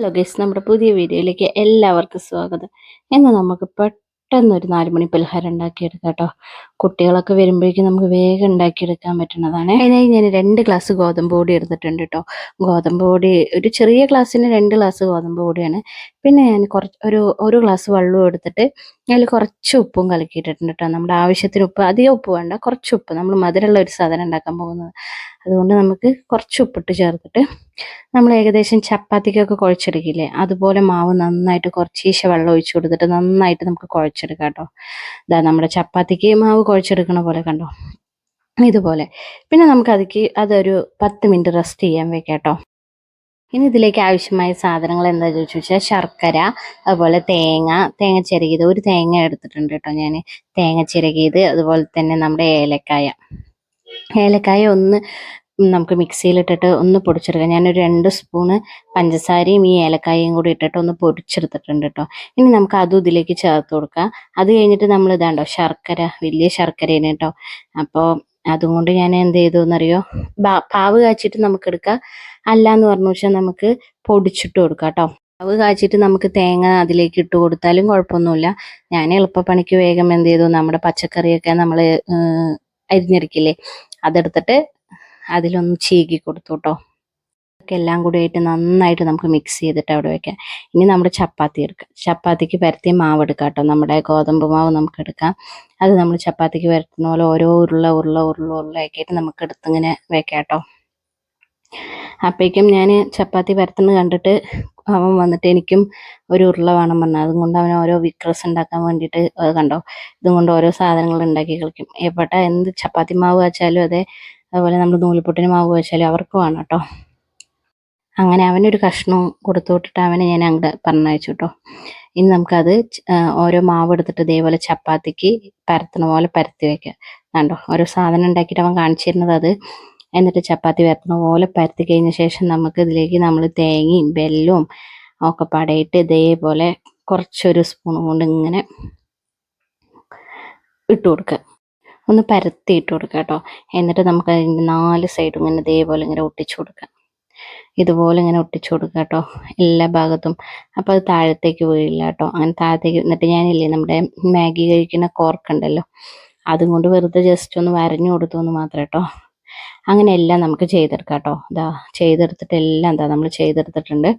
Hello guys നമ്മുടെ പുതിയ വീഡിയോയിലേക്ക് എല്ലാവർക്കും സ്വാഗതം. ഇന്ന് നമുക്ക് പെട്ടെന്നൊരു നാലുമണി പലഹാരം ഉണ്ടാക്കിയെടുക്കാം കേട്ടോ. കുട്ടികളൊക്കെ വരുമ്പോഴേക്കും നമുക്ക് വേഗം ഉണ്ടാക്കിയെടുക്കാൻ പറ്റുന്നതാണ്. അതിനായി ഞാൻ രണ്ട് ഗ്ലാസ് ഗോതമ്പ് പൊടി എടുത്തിട്ടുണ്ട് കേട്ടോ ഗോതമ്പ് പൊടി ഒരു ചെറിയ ഗ്ലാസ്സിന് രണ്ട് ഗ്ലാസ് ഗോതമ്പ് പൊടിയാണ്. പിന്നെ ഞാൻ കുറച്ച് ഒരു ഒരു ഗ്ലാസ് വെള്ളവും എടുത്തിട്ട് അതിൽ കുറച്ച് ഉപ്പും കലക്കിയിട്ടിട്ടുണ്ട് കേട്ടോ നമ്മുടെ ആവശ്യത്തിന് ഉപ്പ് അധികം ഉപ്പ് വേണ്ട കുറച്ച് ഉപ്പ്. നമ്മൾ മധുരമുള്ള ഒരു സാധനം ഉണ്ടാക്കാൻ പോകുന്നത്. അതുകൊണ്ട് നമുക്ക് കുറച്ച് ഉപ്പിട്ട് ചേർത്തിട്ട് നമ്മൾ ഏകദേശം ചപ്പാത്തിക്കൊക്കെ കുഴച്ചെടുക്കില്ലേ? അതുപോലെ മാവ് നന്നായിട്ട് കുറച്ചീശ വെള്ളം ഒഴിച്ചു കൊടുത്തിട്ട് നന്നായിട്ട് നമുക്ക് കുഴച്ചെടുക്കാം കേട്ടോ ഇതാ നമ്മുടെ ചപ്പാത്തിക്ക് മാവ് കുഴച്ചെടുക്കണ പോലെ കണ്ടോ? ഇതുപോലെ. പിന്നെ നമുക്ക് അതിക്ക് അതൊരു പത്ത് മിനിറ്റ് റെസ്റ്റ് ചെയ്യാൻ വെക്കാട്ടോ കേട്ടോ. ഇനി ഇതിലേക്ക് ആവശ്യമായ സാധനങ്ങൾ എന്താ ചോദിച്ചു വെച്ചാൽ ശർക്കര അതുപോലെ തേങ്ങ തേങ്ങ ചിരകിയത് ഒരു തേങ്ങ എടുത്തിട്ടുണ്ട് കേട്ടോ ഞാൻ തേങ്ങ ചിരകിയത് അതുപോലെ തന്നെ നമ്മുടെ ഏലക്കായ. ഏലക്കായ ഒന്ന് നമുക്ക് മിക്സിയിലിട്ടിട്ട് ഒന്ന് പൊടിച്ചെടുക്കാം. ഞാനൊരു രണ്ട് സ്പൂണ് പഞ്ചസാരയും ഈ ഏലക്കായയും കൂടി ഇട്ടിട്ട് ഒന്ന് പൊടിച്ചെടുത്തിട്ടുണ്ട് കേട്ടോ ഇനി നമുക്ക് അതും ഇതിലേക്ക് ചേർത്ത് കൊടുക്കാം. അത് കഴിഞ്ഞിട്ട് നമ്മൾ ഇതാണ്ടോ ശർക്കര വലിയ ശർക്കരയാണ് കേട്ടോ അപ്പോൾ അതും കൊണ്ട് ഞാൻ എന്ത് ചെയ്തു എന്നറിയോ? പാവ് കാച്ചിട്ട് നമുക്ക് എടുക്കാം. അല്ല എന്ന് പറഞ്ഞു വെച്ചാൽ നമുക്ക് പൊടിച്ചിട്ട് കൊടുക്കാം കേട്ടോ പാവ് കാച്ചിട്ട് നമുക്ക് തേങ്ങ അതിലേക്ക് ഇട്ട് കൊടുത്താലും കുഴപ്പമൊന്നുമില്ല. ഞാൻ എളുപ്പപ്പണിക്ക് വേഗം എന്ത് ചെയ്തു? നമ്മുടെ പച്ചക്കറിയൊക്കെ നമ്മൾ അരിഞ്ഞെടുക്കില്ലേ? അതെടുത്തിട്ട് അതിലൊന്ന് ചീകി കൊടുത്തു കേട്ടോ എല്ലാം കൂടി ആയിട്ട് നന്നായിട്ട് നമുക്ക് മിക്സ് ചെയ്തിട്ട് അവിടെ വെക്കാം. ഇനി നമ്മുടെ ചപ്പാത്തി എടുക്കാം. ചപ്പാത്തിക്ക് പരത്തിയ മാവ് എടുക്കാം കേട്ടോ നമ്മുടെ ഗോതമ്പ് മാവ് നമുക്ക് എടുക്കാം. അത് നമ്മൾ ചപ്പാത്തിക്ക് പരത്തുന്ന പോലെ ഓരോ ഉരുള ഉരുള ഉരുള ഉരുളയാക്കിയിട്ട് നമുക്ക് എടുത്തിങ്ങനെ വെക്കാം കേട്ടോ അപ്പോഴേക്കും ഞാൻ ചപ്പാത്തി പരത്തുന്നത് കണ്ടിട്ട് അവൻ വന്നിട്ട് എനിക്കും ഒരു ഉരുള വേണം പറഞ്ഞു. അതുകൊണ്ട് അവൻ ഓരോ വിക്രസ് ഉണ്ടാക്കാൻ വേണ്ടിയിട്ട് കണ്ടോ? ഇതും കൊണ്ട് ഓരോ സാധനങ്ങൾ ഉണ്ടാക്കി കളിക്കും. എവിടെ എന്ത് ചപ്പാത്തി മാവ് വെച്ചാലും അതെ അതുപോലെ നമ്മൾ നൂലിപ്പൊട്ടിന് മാവ് വെച്ചാലും അവർക്ക് വേണം കേട്ടോ അങ്ങനെ അവനൊരു കഷ്ണവും കൊടുത്തു വിട്ടിട്ട് അവനെ ഞാൻ അങ്ങോട്ട് പറഞ്ഞയച്ചു കേട്ടോ ഇനി നമുക്കത് ഓരോ മാവ് എടുത്തിട്ട് ഇതേപോലെ ചപ്പാത്തിക്ക് പരത്തണ പോലെ പരത്തി വെക്കുക കണ്ടോ? ഓരോ സാധനം ഉണ്ടാക്കിയിട്ട് അവൻ കാണിച്ചിരുന്നത് അത്. എന്നിട്ട് ചപ്പാത്തി പരത്തണ പോലെ പരത്തി കഴിഞ്ഞ ശേഷം നമുക്ക് ഇതിലേക്ക് നമ്മൾ തേങ്ങയും ബെല്ലും ഒക്കെ പടയിട്ട് ഇതേപോലെ കുറച്ചൊരു സ്പൂൺ കൊണ്ട് ഇങ്ങനെ ഇട്ട് കൊടുക്കുക ഒന്ന് പരത്തി ഇട്ട് കൊടുക്കുക കേട്ടോ. എന്നിട്ട് നമുക്ക് അതിന്റെ നാല് സൈഡും ഇങ്ങനെ ഇതേപോലെ ഇങ്ങനെ ഒട്ടിച്ചു കൊടുക്കാം. ഇതുപോലെ ഇങ്ങനെ ഒട്ടിച്ചു കൊടുക്കുക കേട്ടോ. എല്ലാ ഭാഗത്തും. അപ്പോൾ അത് താഴത്തേക്ക് വീഴില്ല കേട്ടോ. അങ്ങനെ താഴത്തേക്ക് എന്നിട്ട് ഞാനില്ലേ നമ്മുടെ മാഗി കഴിക്കുന്ന കോർക്കുണ്ടല്ലോ അതും കൊണ്ട് വെറുതെ ജസ്റ്റ് ഒന്ന് വരഞ്ഞു കൊടുത്തു എന്ന് മാത്രം കേട്ടോ. അങ്ങനെ എല്ലാം നമുക്ക് ചെയ്തെടുക്കാം കേട്ടോ. ഇതാ ചെയ്തെടുത്തിട്ട് എല്ലാം എന്താ നമ്മൾ ചെയ്തെടുത്തിട്ടുണ്ട്.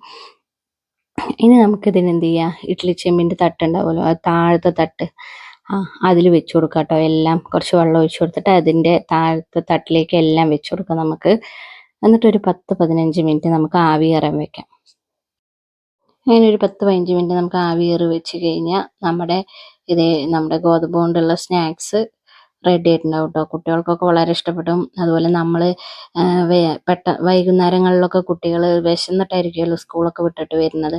ഇനി നമുക്കിതിനെന്ത് ചെയ്യാം? ഇഡ്ഡലി ചെമ്പിന്റെ തട്ടുണ്ടാവുമല്ലോ അത് താഴത്തെ തട്ട്. അതിൽ വെച്ച് കൊടുക്കുക കേട്ടോ എല്ലാം കുറച്ച് വെള്ളം ഒഴിച്ച് കൊടുത്തിട്ട് അതിന്റെ താഴത്തെ തട്ടിലേക്ക് എല്ലാം വെച്ച് കൊടുക്കാം നമുക്ക്. എന്നിട്ടൊരു പത്ത് പതിനഞ്ച് മിനിറ്റ് നമുക്ക് ആവി കയറാൻ വെക്കാം. അങ്ങനെ ഒരു പത്ത് പതിനഞ്ച് മിനിറ്റ് നമുക്ക് ആവി കയറി വെച്ച് കഴിഞ്ഞാൽ നമ്മുടെ ഇതേ നമ്മുടെ ഗോതമ്പ് കൊണ്ടുള്ള സ്നാക്സ് റെഡി ആയിട്ടുണ്ടാവും കേട്ടോ കുട്ടികൾക്കൊക്കെ വളരെ ഇഷ്ടപ്പെടും. അതുപോലെ നമ്മൾ പെട്ട വൈകുന്നേരങ്ങളിലൊക്കെ കുട്ടികൾ വിശന്നിട്ടായിരിക്കുമല്ലോ സ്കൂളൊക്കെ വിട്ടിട്ട് വരുന്നത്.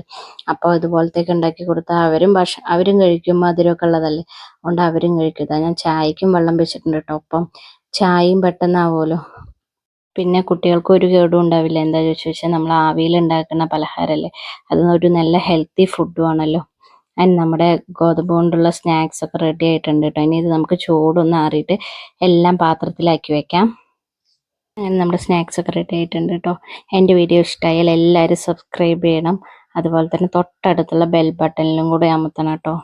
അപ്പോൾ ഇതുപോലത്തേക്ക് ഉണ്ടാക്കി കൊടുത്താൽ അവരും ഭക്ഷ അവരും കഴിക്കും മധുരമൊക്കെ ഉള്ളതല്ലേ. അതുകൊണ്ട് അവരും കഴിക്കും. ഞാൻ ചായക്കും വെള്ളം വെച്ചിട്ടുണ്ട് കേട്ടോ ഒപ്പം ചായയും പെട്ടെന്നാവുമല്ലോ. പിന്നെ കുട്ടികൾക്ക് ഒരു കേടും ഉണ്ടാവില്ല. എന്താ ചോദിച്ചു വെച്ചാൽ നമ്മൾ ആവിയിൽ ഉണ്ടാക്കുന്ന പലഹാരമല്ലേ അത് ഒരു നല്ല ഹെൽത്തി ഫുഡും ആണല്ലോ. അതിന് നമ്മുടെ ഗോതമ്പ് കൊണ്ടുള്ള സ്നാക്സ് ഒക്കെ റെഡി ആയിട്ടുണ്ട് കേട്ടോ ഇനി ഇത് നമുക്ക് ചൂടൊന്ന് ആറിയിട്ട് എല്ലാം പാത്രത്തിലാക്കി വെക്കാം. അങ്ങനെ നമ്മുടെ സ്നാക്സ് ഒക്കെ റെഡി ആയിട്ടുണ്ട് കേട്ടോ എന്റെ വീഡിയോ ഇഷ്ടമായാൽ എല്ലാവരും സബ്സ്ക്രൈബ് ചെയ്യണം. അതുപോലെ തന്നെ തൊട്ടടുത്തുള്ള ബെൽ ബട്ടണിലും കൂടെ അമർത്തണം കേട്ടോ